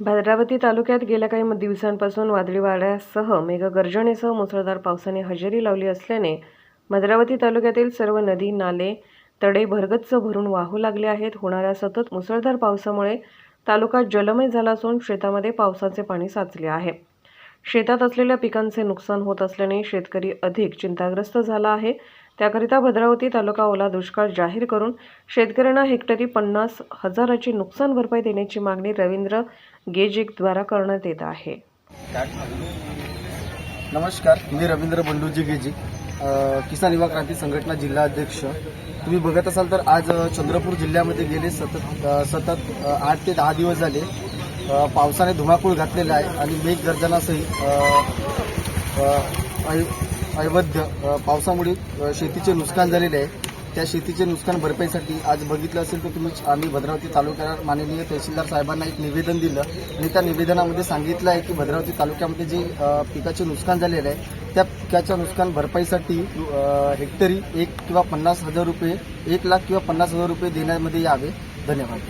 भद्रावती तालुक्यात गेल्या काही दिवसांपासून वादळी वाऱ्यासह मेघगर्जनेसह मुसळधार पावसाने हजेरी लावली असल्याने भद्रावती तालुक्यातील सर्व नदी नाले तडे भरगच्च भरून वाहू लागले आहेत. होणाऱ्या सतत मुसळधार पावसामुळे तालुका जलमय झाला असून शेतामध्ये पावसाचे पाणी साचले आहे. शेतात असलेल्या पिकांचे नुकसान होत असल्याने शेतकरी अधिक चिंताग्रस्त झाला आहे. त्याकरिता भद्रावती तालुका ओला दुष्काळ जाहीर करून शेतकऱ्यांना हेक्टरी पन्नास हजाराची नुकसान भरपाई देण्याची मागणी रवींद्र गेजिकद्वारा करण्यात येत आहे. नमस्कार मी रवींद्र बंडूजी गेजी किसान युवा क्रांती संघटना जिल्हा अध्यक्ष. तुम्ही बघत असाल तर आज चंद्रपूर जिल्ह्यामध्ये गेले सतत सतत आठ ते दहा दिवस झाले. पावसाने धुमाकूळ घातलेला आहे आणि मेघ गर्जनासही अवैध पावसामुळे शेतीचे नुकसान झालेले आहे. त्या शेतीचे नुकसान भरपाईसाठी आज बघितलं असेल तर तुम्ही आम्ही भद्रावती तालुक्याला माननीय तहसीलदार साहेबांना एक निवेदन दिलं. आणि त्या निवेदनामध्ये सांगितलं आहे की भद्रावती तालुक्यामध्ये जे पिकाचे नुकसान झालेलं आहे त्या पिकाच्या नुकसान भरपाईसाठी हेक्टरी एक किंवा पन्नास हजार रुपये एक लाख किंवा पन्नास हजार रुपये देण्यामध्ये यावे. धन्यवाद.